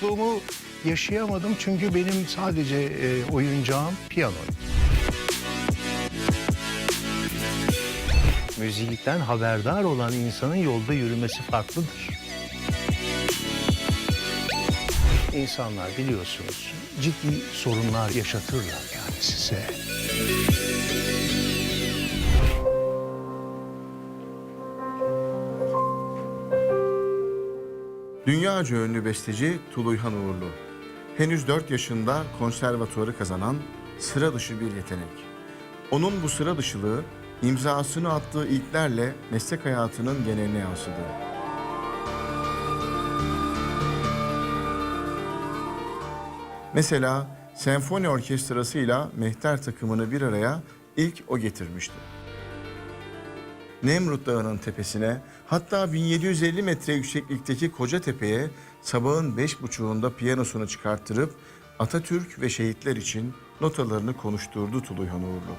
çocukluğumu yaşayamadım çünkü benim sadece e, oyuncağım piyano. Müzikten haberdar olan insanın yolda yürümesi farklıdır. İnsanlar biliyorsunuz ciddi sorunlar yaşatırlar yani size. Dünyaca ünlü besteci Tuluyhan Uğurlu. Henüz 4 yaşında konservatuarı kazanan sıra dışı bir yetenek. Onun bu sıra dışılığı imzasını attığı ilklerle meslek hayatının geneline yansıdı. Mesela senfoni orkestrasıyla mehter takımını bir araya ilk o getirmişti. Nemrut Dağı'nın tepesine hatta 1750 metre yükseklikteki Koca Tepe'ye sabahın beş buçuğunda piyanosunu çıkarttırıp Atatürk ve şehitler için notalarını konuşturdu Tuluyhan Uğurlu.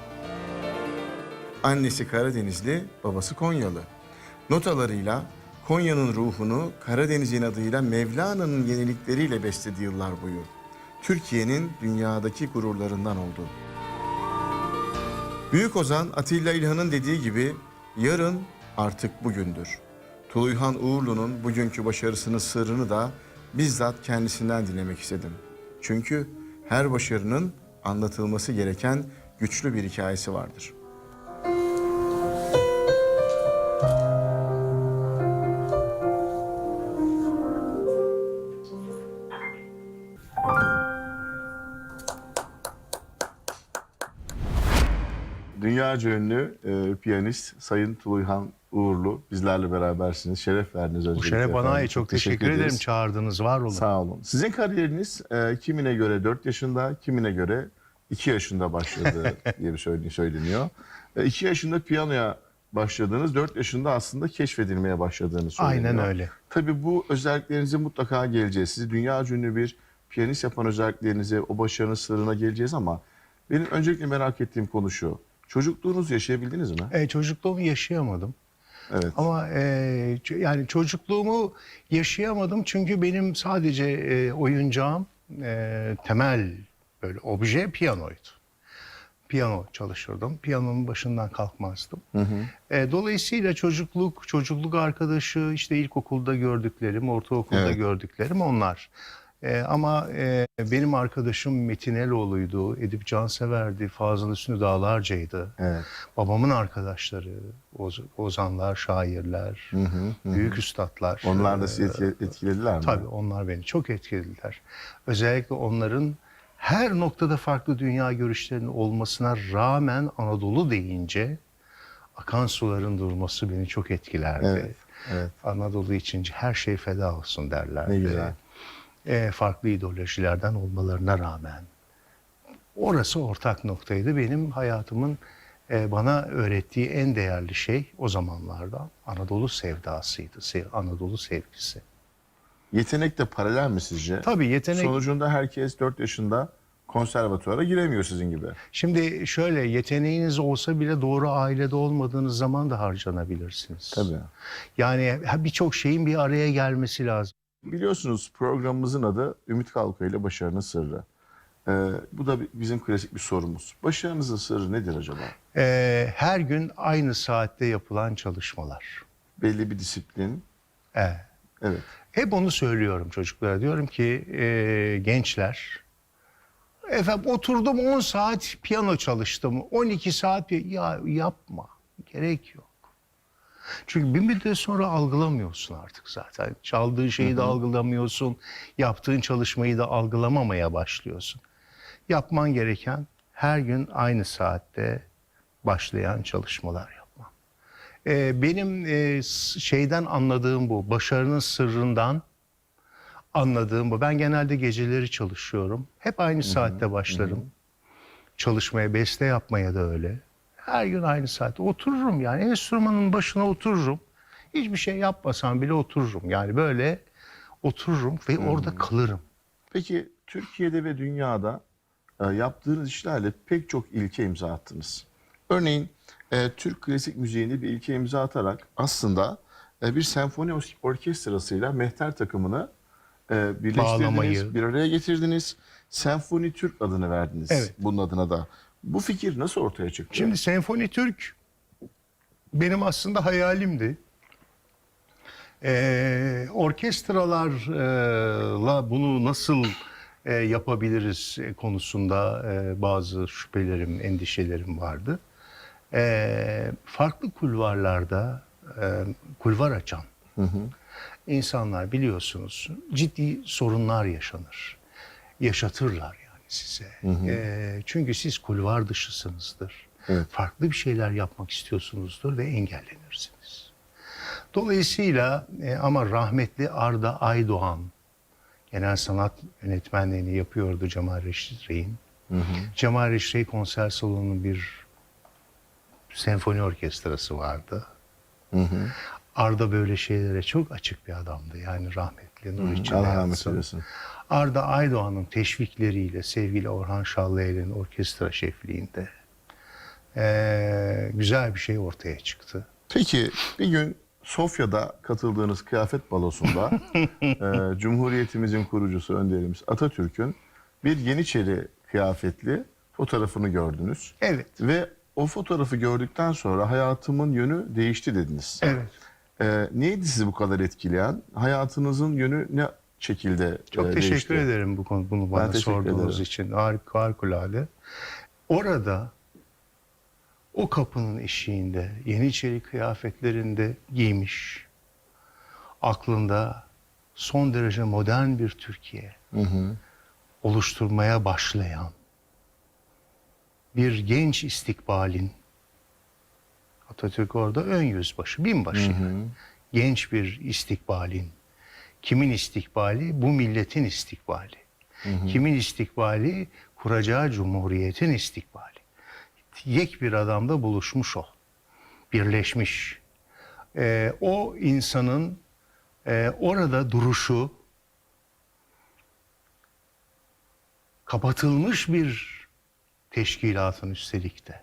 Annesi Karadenizli, babası Konyalı. Notalarıyla Konya'nın ruhunu Karadeniz'in adıyla Mevlana'nın yenilikleriyle besledi yıllar boyu. Türkiye'nin dünyadaki gururlarından oldu. Büyük Ozan Atilla İlhan'ın dediği gibi yarın artık bugündür. Tuluyhan Uğurlu'nun bugünkü başarısının sırrını da bizzat kendisinden dinlemek istedim. Çünkü her başarının anlatılması gereken güçlü bir hikayesi vardır. Dünyaca ünlü e, piyanist Sayın Tuluyhan Uğurlu bizlerle berabersiniz. Şeref verdiniz Bu öncelikle. şeref bana ait. Çok teşekkür, ederim ederiz. çağırdınız. Var olun. Sağ olun. Sizin kariyeriniz e, kimine göre 4 yaşında, kimine göre 2 yaşında başladı diye bir söyle- söyleniyor. 2 yaşında piyanoya başladığınız, 4 yaşında aslında keşfedilmeye başladığını söyleniyor. Aynen öyle. Tabii bu özelliklerinize mutlaka geleceğiz. Sizi dünya ünlü bir piyanist yapan özelliklerinize, o başarının sırrına geleceğiz ama benim öncelikle merak ettiğim konu şu. Çocukluğunuzu yaşayabildiniz mi? E, çocukluğumu yaşayamadım. Evet. Ama e, yani çocukluğumu yaşayamadım çünkü benim sadece e, oyuncağım e, temel böyle obje piyanoydu. Piyano çalışırdım. Piyanonun başından kalkmazdım. E, dolayısıyla çocukluk, çocukluk arkadaşı, işte ilkokulda gördüklerim, ortaokulda Evet. gördüklerim onlar. E, ama e, benim arkadaşım Metin Eloğlu'ydu, Edip Cansever'di, Fazıl Hüsnü Dağlarca'ydı. Evet. Babamın arkadaşları, oz- ozanlar, şairler, büyük üstadlar. Onlar da Ee, sizi etki- etkilediler mi? Tabii onlar beni çok etkilediler. Özellikle onların her noktada farklı dünya görüşlerinin olmasına rağmen Anadolu deyince akan suların durması beni çok etkilerdi. Evet, evet. Anadolu için her şey feda olsun derlerdi. Ne güzel. E, farklı ideolojilerden olmalarına rağmen. Orası ortak noktaydı. Benim hayatımın e, bana öğrettiği en değerli şey o zamanlarda Anadolu sevdasıydı. Se- Anadolu sevgisi. Yetenek de paralel mi sizce? Tabii yetenek... Sonucunda herkes 4 yaşında konservatuara giremiyor sizin gibi. Şimdi şöyle yeteneğiniz olsa bile doğru ailede olmadığınız zaman da harcanabilirsiniz. Tabii. Yani birçok şeyin bir araya gelmesi lazım. Biliyorsunuz programımızın adı Ümit Kalkay ile Başarının Sırrı. Ee, bu da bi- bizim klasik bir sorumuz. Başarınızın sırrı nedir acaba? E, her gün aynı saatte yapılan çalışmalar. Belli bir disiplin. Evet. Evet. Hep onu söylüyorum çocuklara. Diyorum ki e, gençler, efendim oturdum 10 saat piyano çalıştım, 12 saat ya yapma, gerek yok. Çünkü bir müddet sonra algılamıyorsun artık zaten. Çaldığın şeyi de algılamıyorsun, yaptığın çalışmayı da algılamamaya başlıyorsun. Yapman gereken her gün aynı saatte başlayan çalışmalar yapman. Ee, benim e, şeyden anladığım bu, başarının sırrından anladığım bu. Ben genelde geceleri çalışıyorum. Hep aynı saatte başlarım. Çalışmaya, beste yapmaya da öyle. Her gün aynı saatte otururum yani. Enstrümanın başına otururum. Hiçbir şey yapmasam bile otururum. Yani böyle otururum ve orada kalırım. Peki Türkiye'de ve dünyada e, yaptığınız işlerle pek çok ilke imza attınız. Örneğin e, Türk klasik müziğinde bir ilke imza atarak aslında e, bir senfoni or- orkestrasıyla mehter takımını e, birleştirdiniz, Bağlamayı. bir araya getirdiniz. Senfoni Türk adını verdiniz Evet. bunun adına da. Bu fikir nasıl ortaya çıktı? Şimdi Senfoni Türk benim aslında hayalimdi. Ee, orkestralarla bunu nasıl e, yapabiliriz e, konusunda e, bazı şüphelerim, endişelerim vardı. Ee, farklı kulvarlarda e, kulvar açan insanlar biliyorsunuz ciddi sorunlar yaşanır. Yaşatırlar yani size. Ee, çünkü siz kulvar dışısınızdır. Evet. Farklı bir şeyler yapmak istiyorsunuzdur ve engellenirsiniz. Dolayısıyla e, ama rahmetli Arda Aydoğan genel sanat yönetmenliğini yapıyordu Cemal Reşit Rey'in. Cemal Reşit Rey konser salonunun bir senfoni orkestrası vardı. Arda böyle şeylere çok açık bir adamdı. Yani rahmetli Nur içinde Allah rahmet eylesin. Arda Aydoğan'ın teşvikleriyle sevgili Orhan Şallıer'in orkestra şefliğinde eee, güzel bir şey ortaya çıktı. Peki bir gün Sofya'da katıldığınız kıyafet balosunda e, Cumhuriyetimizin kurucusu önderimiz Atatürk'ün bir Yeniçeri kıyafetli fotoğrafını gördünüz. Evet, Ve o fotoğrafı gördükten sonra hayatımın yönü değişti dediniz. evet. E, neydi sizi bu kadar etkileyen? Hayatınızın yönü ne şekilde Çok e, teşekkür değişti? ederim bu konu bunu bana sorduğunuz ederim. için. Harik, harikulade. Orada o kapının eşiğinde Yeniçeri kıyafetlerinde giymiş aklında son derece modern bir Türkiye Hı hı. oluşturmaya başlayan bir genç istikbalin Atatürk orada ön yüzbaşı, binbaşı. yani. Genç bir istikbalin. Kimin istikbali? Bu milletin istikbali. Kimin istikbali? Kuracağı cumhuriyetin istikbali. Yek bir adamda buluşmuş o. Birleşmiş. Ee, o insanın e, orada duruşu kapatılmış bir teşkilatın üstelik de.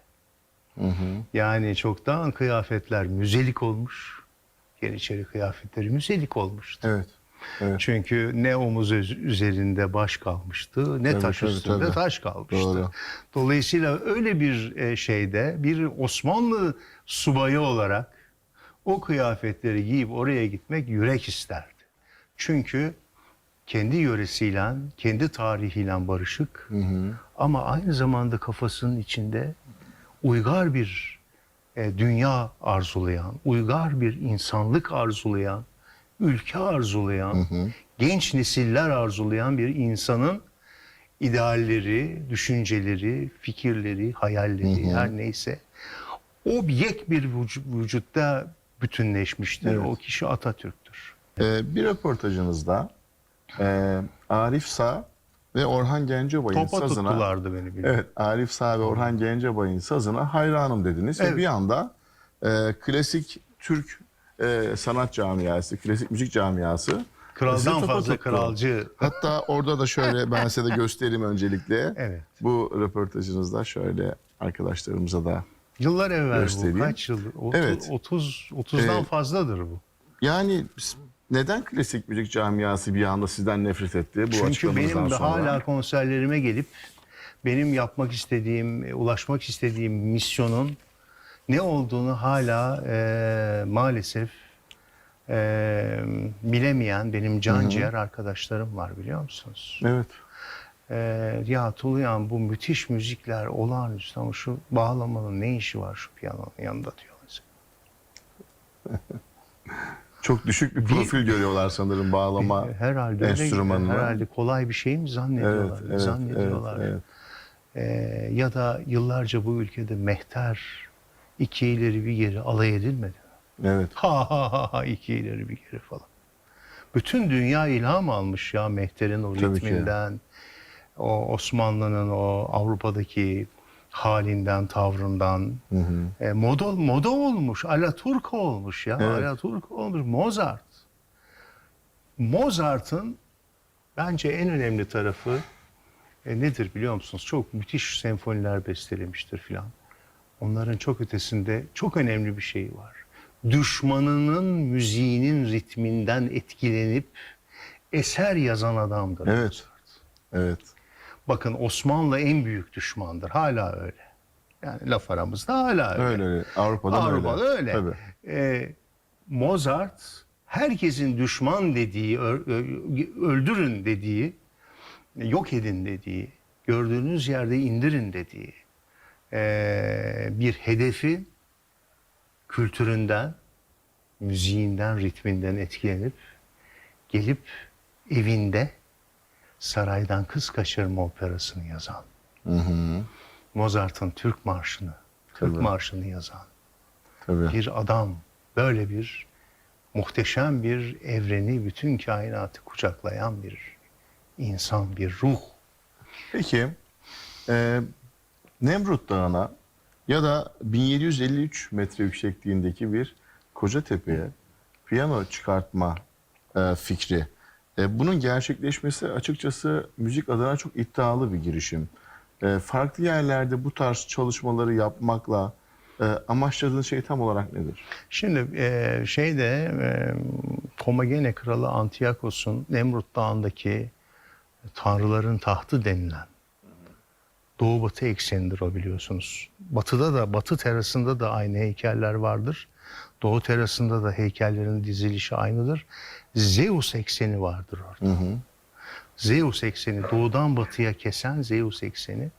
Yani çoktan kıyafetler müzelik olmuş. Yeniçeri kıyafetleri müzelik olmuştu. Evet. Evet. Çünkü ne omuz üzerinde baş kalmıştı, ne Tabii, taş tabii, üstünde tabii. taş kalmıştı. Doğru. Dolayısıyla öyle bir e, şeyde bir Osmanlı subayı olarak o kıyafetleri giyip oraya gitmek yürek isterdi. Çünkü kendi yöresiyle, kendi tarihiyle barışık ama aynı zamanda kafasının içinde uygar bir e, dünya arzulayan, uygar bir insanlık arzulayan, ülke arzulayan, genç nesiller arzulayan bir insanın idealleri, düşünceleri, fikirleri, hayalleri her neyse o yek bir vücu- vücutta bütünleşmiştir. Evet. O kişi Atatürk'tür. Ee, bir röportajınızda e, Arif Sağ ve Orhan Gencebay'ın Topa sazına tuttulardı beni biliyorum. Evet, Arif Sağ ve Orhan Gencebay'ın sazına hayranım dediniz. Ve Evet. bir anda e, klasik Türk e, sanat camiası, klasik müzik camiası Kraldan fazla tuttu. kralcı. Hatta orada da şöyle ben size de göstereyim öncelikle. Evet. Bu röportajınızda şöyle arkadaşlarımıza da. Yıllar evvel Göstereyim. bu. Kaç yıl? 30, Evet. 30 30'dan Ee, fazladır bu. Yani neden klasik müzik camiası bir anda sizden nefret etti bu Çünkü açıklamanızdan benim de sonra? hala konserlerime gelip benim yapmak istediğim, e, ulaşmak istediğim misyonun ne olduğunu hala e, maalesef e, bilemeyen benim can ciğer arkadaşlarım var biliyor musunuz? Evet. E, ya Tuluyan bu müthiş müzikler olağanüstü ama şu bağlamanın ne işi var şu piyanonun yanında diyor mesela. Çok düşük bir profil görüyorlar sanırım bağlama Herhalde enstrümanını. Herhalde kolay bir şey mi Evet, zannediyorlar? evet, zannediyorlar. evet, evet. Ee, ya da yıllarca bu ülkede mehter iki ileri bir geri alay edilmedi. Evet. Ha ha ha ha iki ileri bir geri falan. Bütün dünya ilham almış ya mehterin o Tabii ki. ritminden, o Osmanlı'nın o Avrupa'daki halinden, tavrından. E, moda, moda olmuş, Alaturka olmuş ya. Evet. Alaturka olmuş, Mozart. Mozart'ın bence en önemli tarafı e, nedir biliyor musunuz? Çok müthiş senfoniler bestelemiştir filan. Onların çok ötesinde çok önemli bir şey var. Düşmanının müziğinin ritminden etkilenip eser yazan adamdır. Evet. Evet. Bakın Osmanlı en büyük düşmandır. Hala öyle. Yani laf aramızda hala öyle. Öyle öyle. Avrupa'da Avrupa'da öyle. Tabii. Ee, Mozart herkesin düşman dediği, öldürün dediği, yok edin dediği, gördüğünüz yerde indirin dediği ee, bir hedefi kültüründen, müziğinden, ritminden etkilenip gelip evinde saraydan kız kaçırma operasını yazan, Hı hı. Mozart'ın Türk Marşı'nı, Türk Tabii. Marşı'nı yazan Tabii. bir adam, böyle bir muhteşem bir evreni, bütün kainatı kucaklayan bir insan, bir ruh. Peki e, Nemrut Dağı'na ya da 1753 metre yüksekliğindeki bir Kocatepe'ye piyano çıkartma e, fikri. E, bunun gerçekleşmesi açıkçası müzik adına çok iddialı bir girişim. E, farklı yerlerde bu tarz çalışmaları yapmakla e, amaçladığın şey tam olarak nedir? Şimdi e, şeyde e, Komagene kralı Antiyakos'un Nemrut Dağı'ndaki tanrıların tahtı denilen Doğu Batı eksenidir o biliyorsunuz. Batıda da Batı terasında da aynı heykeller vardır. Doğu terasında da heykellerin dizilişi aynıdır. Zeus ekseni vardır orada. Zeus ekseni doğudan batıya kesen Zeus ekseni.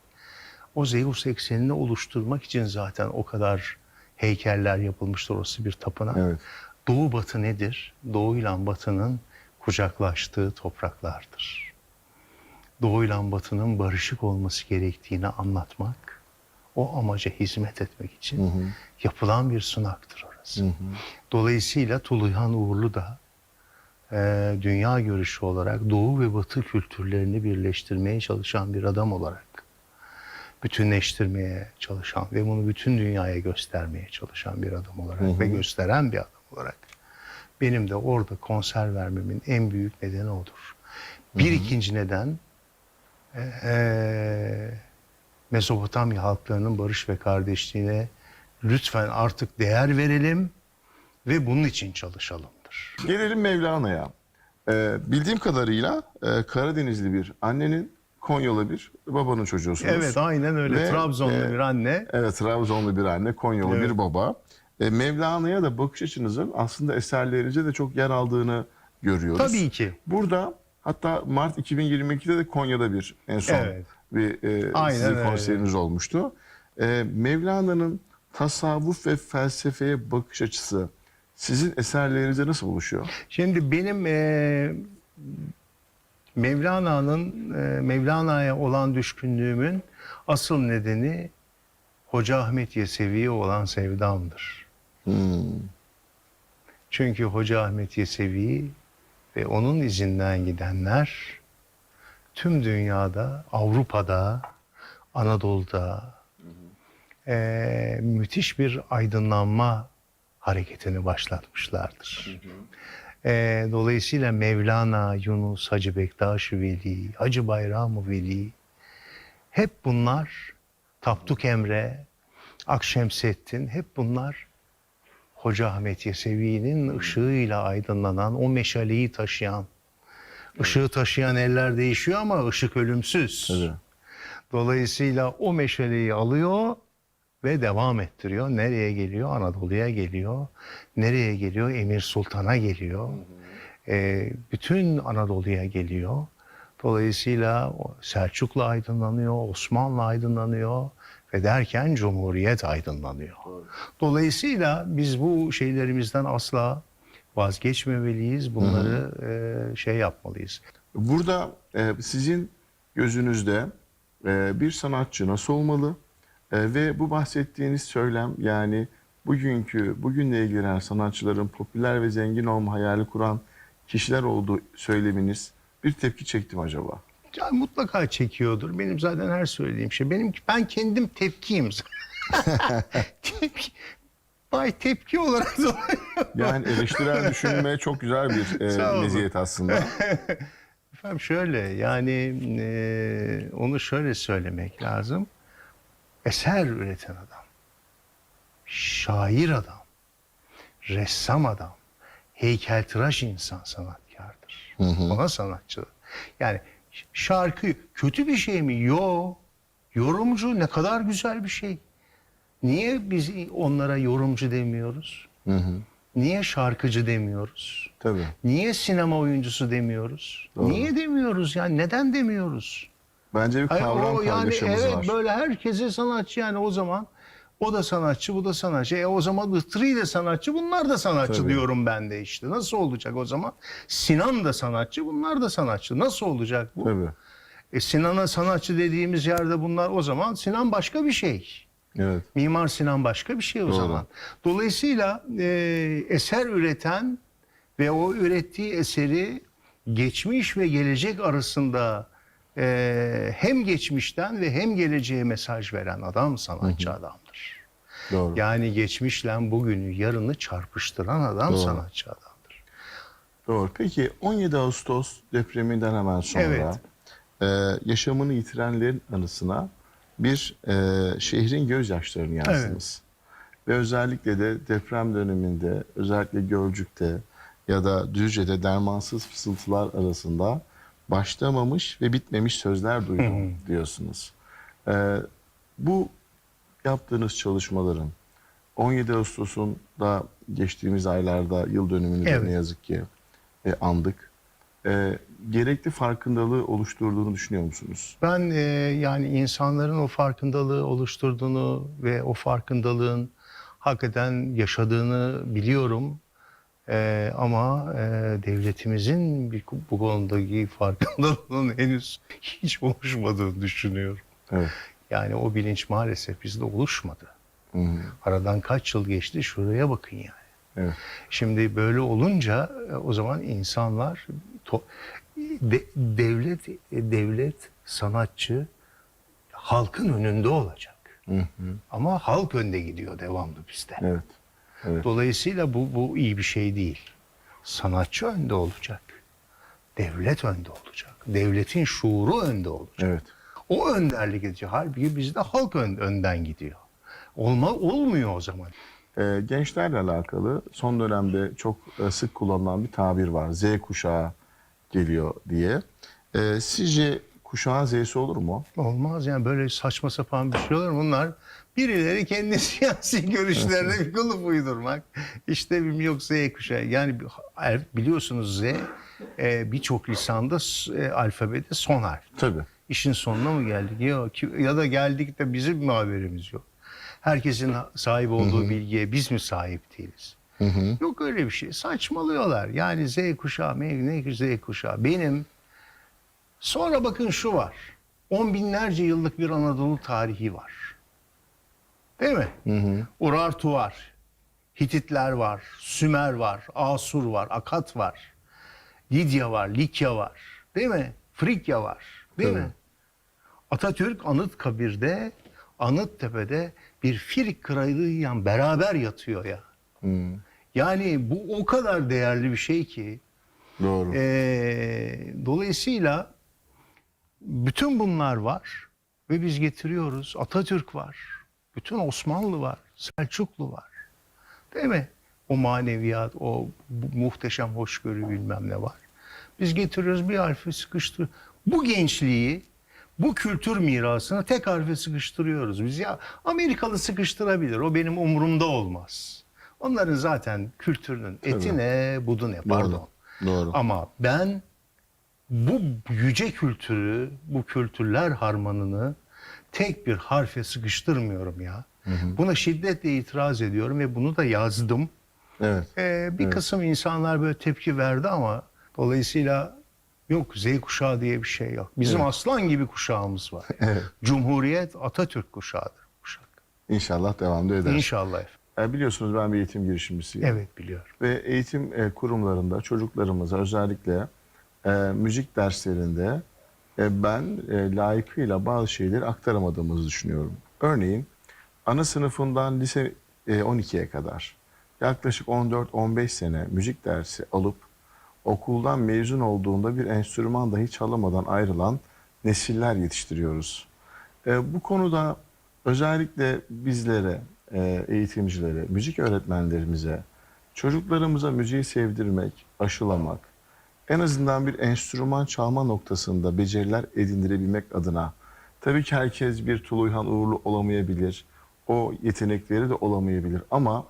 O Zeus eksenini oluşturmak için zaten o kadar heykeller yapılmıştır. Orası bir tapınak. Evet. Doğu batı nedir? Doğuyla batının kucaklaştığı topraklardır. Doğuyla batının barışık olması gerektiğini anlatmak, o amaca hizmet etmek için yapılan bir sunaktır orası. Dolayısıyla Tuluyan Uğurlu da e, dünya görüşü olarak Doğu ve Batı kültürlerini birleştirmeye çalışan bir adam olarak bütünleştirmeye çalışan ve bunu bütün dünyaya göstermeye çalışan bir adam olarak ve gösteren bir adam olarak. Benim de orada konser vermemin en büyük nedeni odur. Bir ikinci neden eee Mezopotamya halklarının barış ve kardeşliğine lütfen artık değer verelim ve bunun için çalışalımdır. Gelelim Mevlana'ya. Ee, bildiğim kadarıyla e, Karadenizli bir annenin Konyalı bir babanın çocuğusunuz. Evet aynen öyle. Ve, Trabzonlu e, bir anne. Evet Trabzonlu bir anne, Konyalı Evet. bir baba. E, Mevlana'ya da bakış açınızın aslında eserlerinizde de çok yer aldığını görüyoruz. Tabii ki. Burada hatta Mart 2022'de de Konya'da bir en son Evet. bir e, Aynen sizin öyle. konseriniz olmuştu. E, Mevlana'nın tasavvuf ve felsefeye bakış açısı sizin eserlerinize nasıl buluşuyor? Şimdi benim eee Mevlana'nın eee, Mevlana'ya olan düşkünlüğümün asıl nedeni Hoca Ahmet Yesevi'ye olan sevdamdır. Hmm. Çünkü Hoca Ahmet Yesevi ve onun izinden gidenler tüm dünyada, Avrupa'da, Anadolu'da eee, müthiş bir aydınlanma hareketini başlatmışlardır. Eee, dolayısıyla Mevlana, Yunus, Hacı Bektaş Veli, Hacı Bayram Veli hep bunlar Tapduk Emre, Akşemseddin hep bunlar Hoca Ahmet Yesevi'nin ışığıyla aydınlanan, o meşaleyi taşıyan, ışığı taşıyan eller değişiyor ama ışık ölümsüz. Tabii. Dolayısıyla o meşaleyi alıyor ve devam ettiriyor. Nereye geliyor? Anadolu'ya geliyor. Nereye geliyor? Emir Sultan'a geliyor. Ee, bütün Anadolu'ya geliyor. Dolayısıyla o Selçuklu aydınlanıyor, Osmanlı aydınlanıyor ve derken Cumhuriyet aydınlanıyor. Dolayısıyla biz bu şeylerimizden asla vazgeçmemeliyiz. Bunları e, şey yapmalıyız. Burada e, sizin gözünüzde e, bir sanatçı nasıl olmalı E, ve bu bahsettiğiniz söylem yani bugünkü bugünle ilgilenen sanatçıların popüler ve zengin olma hayali kuran kişiler olduğu söyleminiz bir tepki çekti mi acaba? Ya mutlaka çekiyordur. Benim zaten her söylediğim şey. Benim ben kendim tepkiyim. tepki. Bay tepki olarak Yani eleştirel düşünme çok güzel bir e, meziyet aslında. Efendim şöyle yani e, onu şöyle söylemek lazım. Eser üreten adam, şair adam, ressam adam, heykeltıraş insan sanatkar. bestekardır. Ona sanatçı. Yani şarkı kötü bir şey mi? Yo. Yorumcu ne kadar güzel bir şey. Niye biz onlara yorumcu demiyoruz? Niye şarkıcı demiyoruz? Tabii. Niye sinema oyuncusu demiyoruz? Niye demiyoruz yani? Neden demiyoruz? Bence bir Hayır, kavram o yani evet var. böyle herkese sanatçı yani o zaman o da sanatçı bu da sanatçı. E o zaman Itri de sanatçı bunlar da sanatçı Tabii. diyorum ben de işte. Nasıl olacak o zaman? Sinan da sanatçı bunlar da sanatçı. Nasıl olacak bu? Tabii. E Sinan'a sanatçı dediğimiz yerde bunlar o zaman Sinan başka bir şey. Evet. Mimar Sinan başka bir şey o Doğru. zaman. Dolayısıyla e, eser üreten ve o ürettiği eseri geçmiş ve gelecek arasında e, hem geçmişten ve hem geleceğe mesaj veren adam sanatçı adamdır. Doğru. Yani geçmişle bugünü yarını çarpıştıran adam Doğru. sanatçı adamdır. Doğru. Peki 17 Ağustos depreminden hemen sonra Evet. e, yaşamını yitirenlerin anısına bir e, şehrin gözyaşlarını yazdınız. Ve özellikle de deprem döneminde özellikle Gölcük'te ya da Düzce'de dermansız fısıltılar arasında başlamamış ve bitmemiş sözler duydum diyorsunuz. E, bu yaptığınız çalışmaların 17 Ağustos'un da geçtiğimiz aylarda yıl dönümünü de Evet. ne yazık ki e, andık. E, gerekli farkındalığı oluşturduğunu düşünüyor musunuz? Ben e, yani insanların o farkındalığı oluşturduğunu ve o farkındalığın hakikaten yaşadığını biliyorum. E, ama e, devletimizin bir, bu konudaki farkındalığının henüz hiç oluşmadığını düşünüyorum. Evet. Yani o bilinç maalesef bizde oluşmadı. Hı. Aradan kaç yıl geçti şuraya bakın yani. Evet. Şimdi böyle olunca e, o zaman insanlar to- de- devlet e, devlet sanatçı halkın önünde olacak. Hı hı. Ama halk önde gidiyor devamlı bizde. Evet. Evet. Dolayısıyla bu bu iyi bir şey değil. Sanatçı önde olacak. Devlet önde olacak. Devletin şuuru önde olacak. Evet. O önderlik edecek. Halbuki bizde halk ön- önden gidiyor. Olma olmuyor o zaman. E, gençlerle alakalı son dönemde çok e, sık kullanılan bir tabir var. Z kuşağı geliyor diye. E, sizce kuşağın Z'si olur mu? Olmaz yani böyle saçma sapan bir şey olur. Bunlar birileri kendi siyasi görüşlerine bir kılıf uydurmak. İşte yok Z kuşağı. Yani biliyorsunuz Z e, birçok lisanda e, alfabede son harf. Tabii. İşin sonuna mı geldik? Ki- Ya da geldik de bizim mi haberimiz yok? Herkesin sahip olduğu bilgiye biz mi sahip değiliz? Yok öyle bir şey. Saçmalıyorlar. Yani Z kuşağı, ne Z kuşağı. Benim sonra bakın şu var. On binlerce yıllık bir Anadolu tarihi var. Değil mi? Urartu var. Hititler var. Sümer var. Asur var. Akat var. Lidya var. Likya var. Değil mi? Frikya var. Değil Tabii. mi? Atatürk Anıtkabir'de Anıttepe'de bir Frik kralıyla beraber yatıyor ya. Hı. Yani bu o kadar değerli bir şey ki. Doğru. Ee, dolayısıyla bütün bunlar var ve biz getiriyoruz. Atatürk var. Bütün Osmanlı var. Selçuklu var. Değil mi? O maneviyat, o muhteşem hoşgörü bilmem ne var. Biz getiriyoruz bir harfi sıkıştır. Bu gençliği, bu kültür mirasını tek harfe sıkıştırıyoruz. Biz ya Amerikalı sıkıştırabilir. O benim umurumda olmaz. Onların zaten kültürünün eti ne, budu ne pardon. Doğru. Ama ben bu yüce kültürü, bu kültürler harmanını tek bir harfe sıkıştırmıyorum ya. Buna şiddetle itiraz ediyorum ve bunu da yazdım. Evet. Ee, bir kısım insanlar böyle tepki verdi ama dolayısıyla yok Z kuşağı diye bir şey yok. Bizim aslan gibi kuşağımız var. Evet. Cumhuriyet Atatürk kuşağıdır. Kuşak. İnşallah devam da eder. İnşallah efendim. E, biliyorsunuz ben bir eğitim girişimcisiyim. Evet biliyorum. Ve eğitim e, kurumlarında çocuklarımıza özellikle e, müzik derslerinde ben e, layıkıyla bazı şeyleri aktaramadığımızı düşünüyorum. Örneğin ana sınıfından lise e, 12'ye kadar yaklaşık 14-15 sene müzik dersi alıp okuldan mezun olduğunda bir enstrüman dahi çalamadan ayrılan nesiller yetiştiriyoruz. E, bu konuda özellikle bizlere, e, eğitimcilere, müzik öğretmenlerimize, çocuklarımıza müziği sevdirmek, aşılamak, en azından bir enstrüman çalma noktasında beceriler edindirebilmek adına tabii ki herkes bir Tuluyhan Uğurlu olamayabilir. O yetenekleri de olamayabilir ama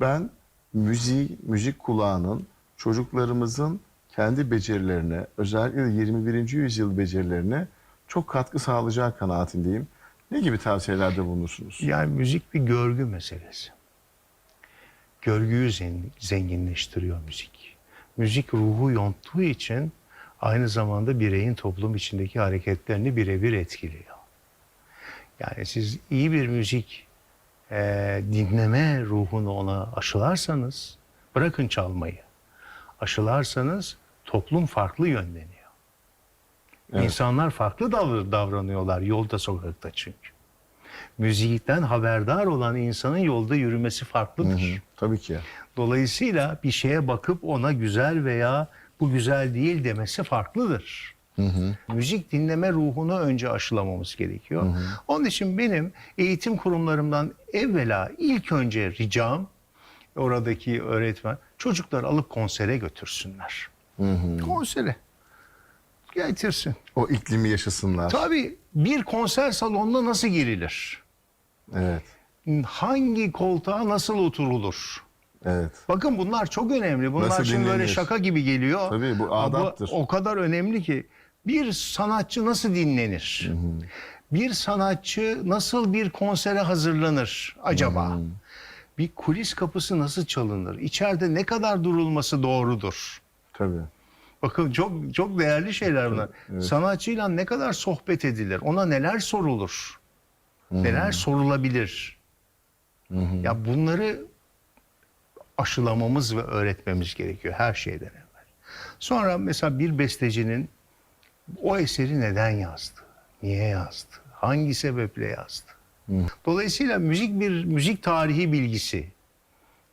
ben müzik müzik kulağının çocuklarımızın kendi becerilerine özellikle de 21. yüzyıl becerilerine çok katkı sağlayacağı kanaatindeyim. Ne gibi tavsiyelerde bulunursunuz? Yani müzik bir görgü meselesi. Görgüyü zen- zenginleştiriyor müzik. Müzik ruhu yonttuğu için aynı zamanda bireyin toplum içindeki hareketlerini birebir etkiliyor. Yani siz iyi bir müzik eee, dinleme ruhunu ona aşılarsanız, bırakın çalmayı, aşılarsanız toplum farklı yönleniyor. Evet. İnsanlar farklı davr- davranıyorlar yolda sokakta çünkü. Müzikten haberdar olan insanın yolda yürümesi farklıdır. Tabii ki. Dolayısıyla bir şeye bakıp ona güzel veya bu güzel değil demesi farklıdır. Müzik dinleme ruhunu önce aşılamamız gerekiyor. Onun için benim eğitim kurumlarımdan evvela ilk önce ricam oradaki öğretmen çocukları alıp konsere götürsünler. Konsere getirsin. O iklimi yaşasınlar. Tabii bir konser salonuna nasıl girilir? Evet. Hangi koltuğa nasıl oturulur? Evet. Bakın bunlar çok önemli. Bunlar Nasıl şimdi böyle dinlenir? şaka gibi geliyor. Tabii, bu adaptır. o kadar önemli ki bir sanatçı nasıl dinlenir? Bir sanatçı nasıl bir konsere hazırlanır acaba? Bir kulis kapısı nasıl çalınır? İçeride ne kadar durulması doğrudur? Tabii. Bakın çok çok değerli şeyler bunlar. evet. Sanatçıyla ne kadar sohbet edilir? Ona neler sorulur? Neler sorulabilir? Ya bunları aşılamamız ve öğretmemiz gerekiyor her şeyden evvel. Sonra mesela bir bestecinin o eseri neden yazdı? Niye yazdı? Hangi sebeple yazdı? Dolayısıyla müzik bir müzik tarihi bilgisi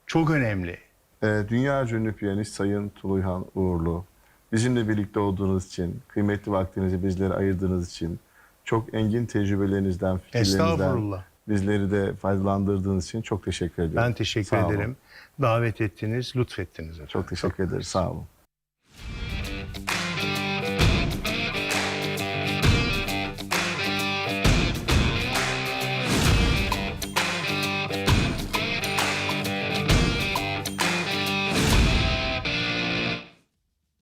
çok önemli. Ee, dünya ünlü piyanist Sayın Tuluyhan Uğurlu. Bizimle birlikte olduğunuz için, kıymetli vaktinizi bizlere ayırdığınız için, çok engin tecrübelerinizden, fikirlerinizden bizleri de faydalandırdığınız için çok teşekkür ediyorum. Ben teşekkür Sağ olun. ederim. Davet ettiniz, lütfettiniz efendim. Çok teşekkür ederiz. Sağ olun.